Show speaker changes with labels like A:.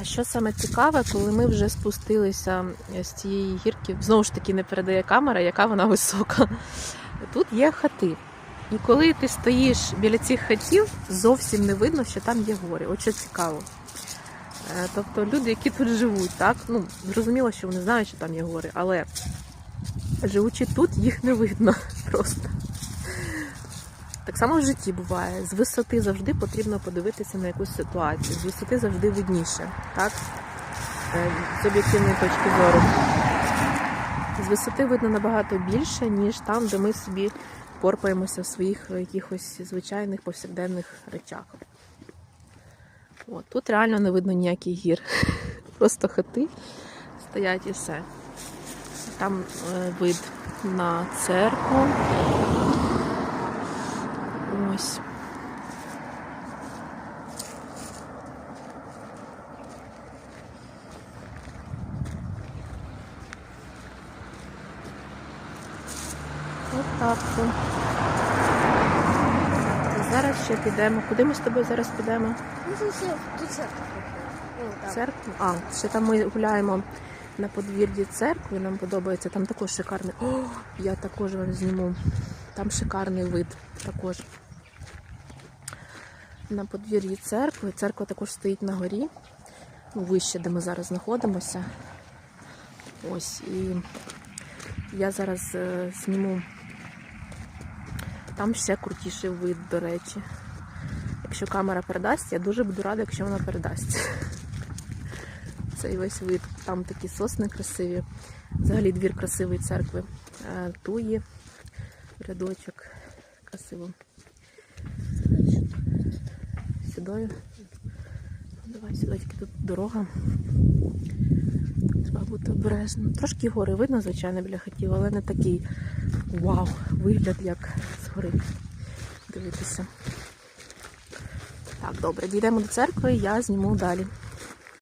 A: А що саме цікаве, коли ми вже спустилися з цієї гірки, знову ж таки не передає камера, яка вона висока. Тут є хати. І коли ти стоїш біля цих хатів, зовсім не видно, що там є гори. Що цікаво. Е, Тобто люди, які тут живуть, так, ну, зрозуміло, що вони знають, що там є гори, але живучи тут, їх не видно просто. Так само в житті буває. З висоти завжди потрібно подивитися на якусь ситуацію. З висоти завжди видніше, так? Е, З об'єктивної точки зору. З висоти видно набагато більше, ніж там, де ми собі порпаємося в своїх якихось звичайних повсякденних речах. От, тут реально не видно ніяких гір. Просто хати стоять і все. Там е, вид на церкву. Ось. Отак. Зараз ще підемо. Куди ми з тобою зараз підемо?
B: До церкви.
A: Церкву. А, ще там ми гуляємо на подвір'ї церкви. Нам подобається. Там також шикарний. О, я також вам зніму. Там шикарний вид також. На подвір'ї церкви. Церква також стоїть на горі. Ну, вище, де ми зараз знаходимося. Ось. І я зараз е, зніму. Там ще крутіший вид, до речі. Якщо камера передасть, я дуже буду рада, якщо вона передасть. Цей весь вид. Там такі сосни красиві. Взагалі двір красивий церкви. Е, Туї, рядочок. Красиво. Сюди. Давай сюди тільки тут дорога. Треба бути обережним. Трошки гори видно, звичайно, біля хатів, але не такий вау, вигляд, як з гори. Дивитися. Так, добре, дійдемо до церкви, я зніму далі.